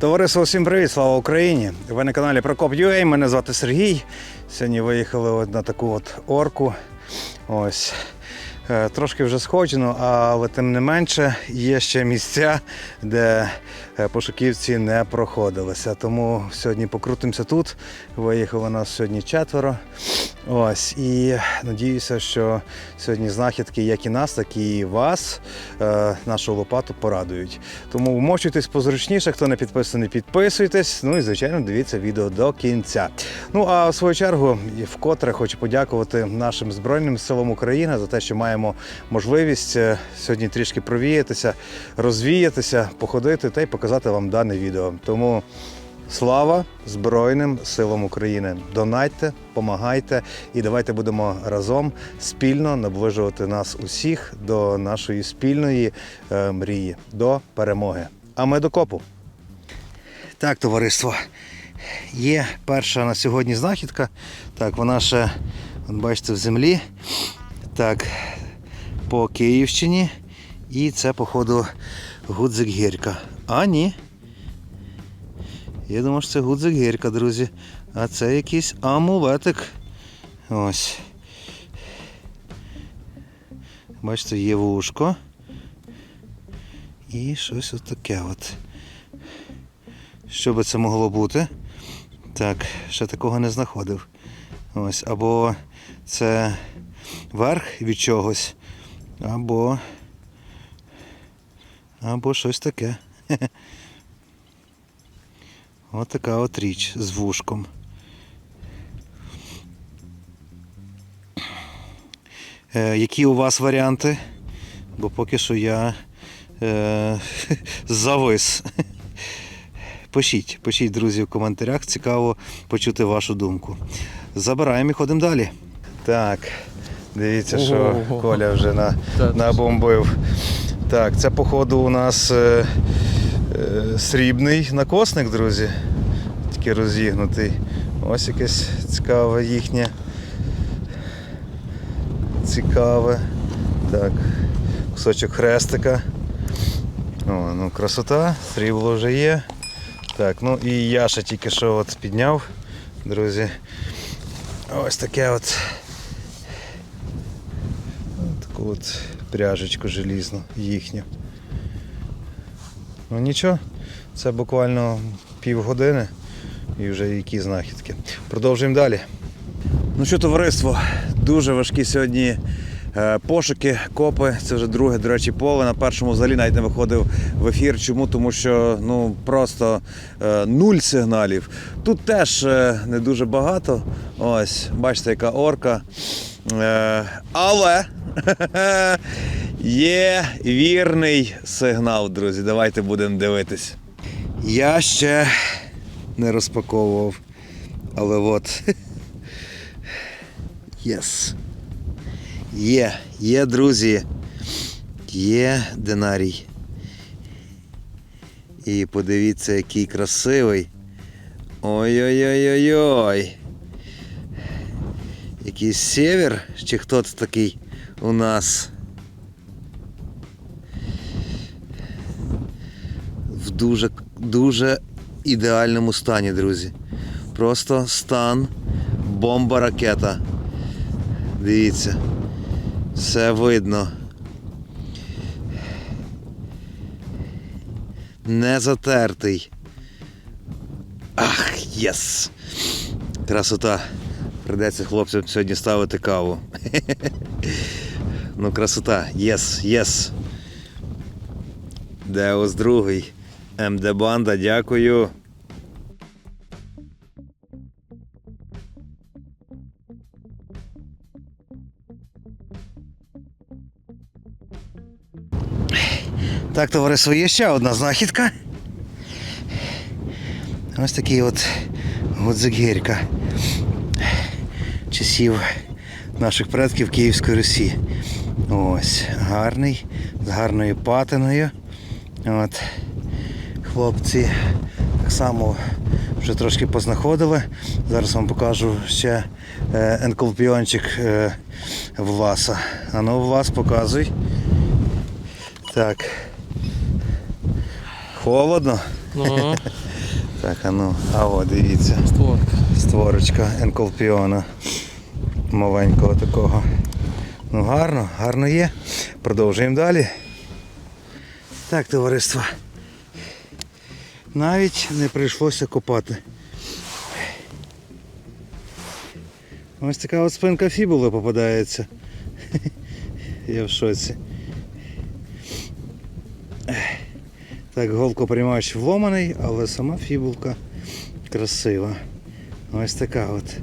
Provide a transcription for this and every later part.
Товариство, всім привіт, слава Україні! Ви на каналі Прокоп UA, мене звати Сергій. Сьогодні виїхали на таку от орку. Ось. Е, Трошки вже сходжено, але тим не менше є ще місця, де е, пошуківці не проходилися. Тому сьогодні покрутимося тут. Виїхало нас сьогодні четверо. Ось. І надіюся, що сьогодні знахідки як і нас, так і вас, е, нашу лопату порадують. Тому вмочуйтесь позручніше, хто не підписаний, підписуйтесь. Ну і звичайно, дивіться відео до кінця. Ну а в свою чергу, вкотре хочу подякувати нашим Збройним силам України за те, що маємо можливість е, сьогодні трішки провіятися, розвіятися, походити та й показати вам дане відео. Тому. Слава Збройним силам України! Донайте, помагайте і давайте будемо разом спільно наближувати нас усіх до нашої спільної е, мрії, до перемоги. А ми до копу. Так, товариство. Є перша на сьогодні знахідка. Так, вона ще, бачите, в землі. Так, по Київщині. І це, походу, гудзик гірка. А ні. Я думав, що це гудзик гірка, друзі. А це якийсь амулетик. Ось. Бачите, є вушко. І щось отаке от. Що би це могло бути? Так, ще такого не знаходив. Ось, або це верх від чогось, або. Або щось таке. Ось така от річ з вушком. Е, які у вас варіанти? Бо поки що я е, завис. Пишіть, пишіть, друзі, в коментарях. Цікаво почути вашу думку. Забираємо і ходимо далі. Так, дивіться, що Коля вже на, набомбив. Так, це походу у нас е, срібний накосник, друзі. Тільки розігнутий. Ось якесь цікаве їхнє. Цікаве. Так, кусочок хрестика. О, ну красота, срібло вже є. Так, ну і я ще тільки що от підняв, друзі. Ось таке от. Таку от пряжечку желізну їхню. Ну нічого, це буквально півгодини і вже які знахідки. Продовжуємо далі. Ну що, товариство, дуже важкі сьогодні е, пошуки, копи. Це вже друге, до речі, поле. На першому взагалі навіть не виходив в ефір. Чому? Тому що ну просто е, нуль сигналів. Тут теж е, не дуже багато. Ось, бачите, яка орка. Е, але є вірний сигнал, друзі. Давайте будемо дивитись. Я ще не розпаковував. Але от. Єс. Є, є, друзі. Є динарій. І подивіться, який красивий. Ой-ой-ой-ой-ой. Якийсь север, чи хто це такий у нас? В дуже, дуже ідеальному стані, друзі. Просто стан бомба ракета. Дивіться. Все видно. Не затертий. Ах, єс! Красота. Придеться хлопцям сьогодні ставити каву. Ну, красота. Єс, єс. Деус другий. МД Банда, дякую. Так, товариство, є ще одна знахідка. Ось такий от гудзигірка часів наших предків Київської Русі. Ось, гарний, з гарною патиною. От. Хлопці так само вже трошки познаходили. Зараз вам покажу ще е, енколпіончик е, Власа. А ну, Влас, показуй. Так. Холодно. Ну, Так, а ну, а от дивіться. створка. Створочка енколпіона. Маленького такого. Ну гарно, гарно є. Продовжуємо далі. Так, товариство. Навіть не прийшлося копати. Ось така от спинка фібули попадається. Я в шоці. Так, голкоприймач вломаний, але сама фібулка красива. Ось така от.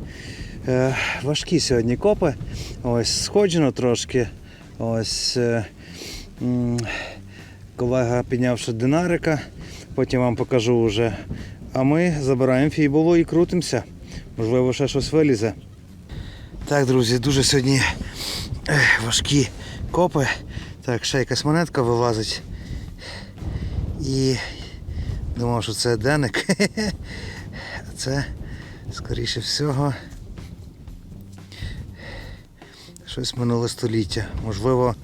Е, важкі сьогодні копи. Ось сходжено трошки. Ось е, м, колега піднявши динарика, потім вам покажу вже. А ми забираємо фібулу і крутимося. Можливо, ще щось вилізе. Так, друзі, дуже сьогодні важкі копи. Так, ще якась монетка вилазить. І думав, що це деник. А це, скоріше всього, щось минуле століття. Можливо,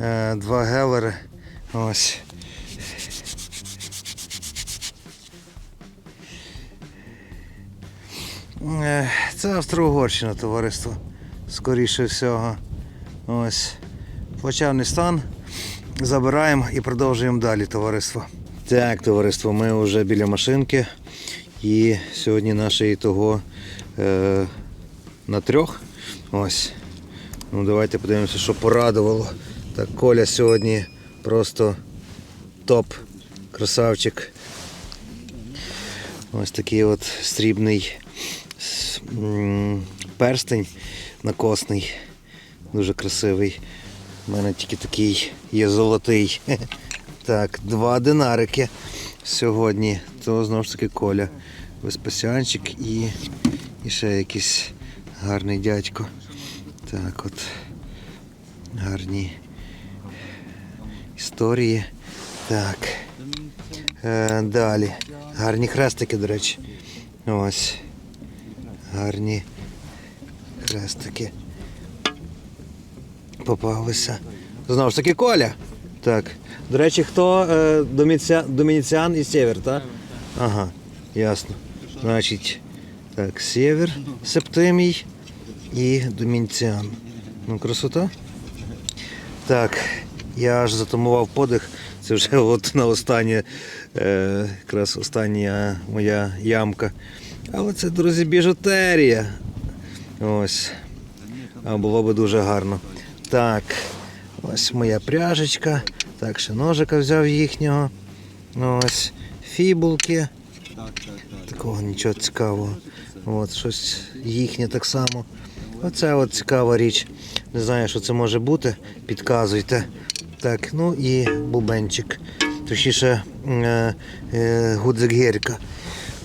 е, два гелери. Ось. Це Австро-Угорщина, товариство. Скоріше всього. Ось. Плачевний стан. Забираємо і продовжуємо далі, товариство. Так, товариство, ми вже біля машинки. І сьогодні наше ітого е, на трьох. Ось. Ну, давайте подивимося, що порадувало. Так, Коля сьогодні просто топ. Красавчик. Ось такий от срібний с- м, перстень накосний. Дуже красивий. У мене тільки такий є золотий. Так, два динарики сьогодні. То знову ж таки Коля. Веспасіанчик і, і ще якийсь гарний дядько. Так от. Гарні історії. Так. Е, далі. Гарні хрестики, до речі. Ось. Гарні хрестики. Попалися. Знову ж таки Коля. Так. До речі, хто е, доміця... Домініціан і Сєвєр, так? Ага, ясно. Значить, так, Сєвєр, Септимій і Домініціан. Ну, красота. Так, я аж затамував подих. Це вже от на останнє, е, якраз остання моя ямка. Але це, друзі, біжутерія. Ось. А було би дуже гарно. Так, ось моя пряжечка. Так, ще ножика взяв їхнього. Ось фібулки. Такого нічого цікавого. От, щось їхнє так само. Оце от цікава річ. Не знаю, що це може бути. Підказуйте. Так, ну і бубенчик. Точніше, е, е, гудзик гірка.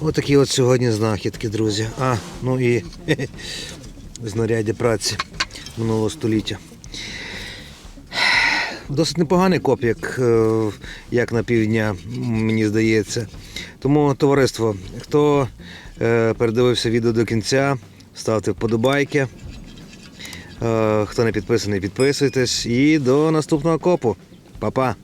Отакі от сьогодні знахідки, друзі. А, ну і знаряддя праці минулого століття. Досить непоганий коп, як, е, як на півдня, мені здається. Тому, товариство, хто е, передивився відео до кінця, ставте вподобайки. Е, Хто не підписаний, підписуйтесь. І до наступного копу. Па-па!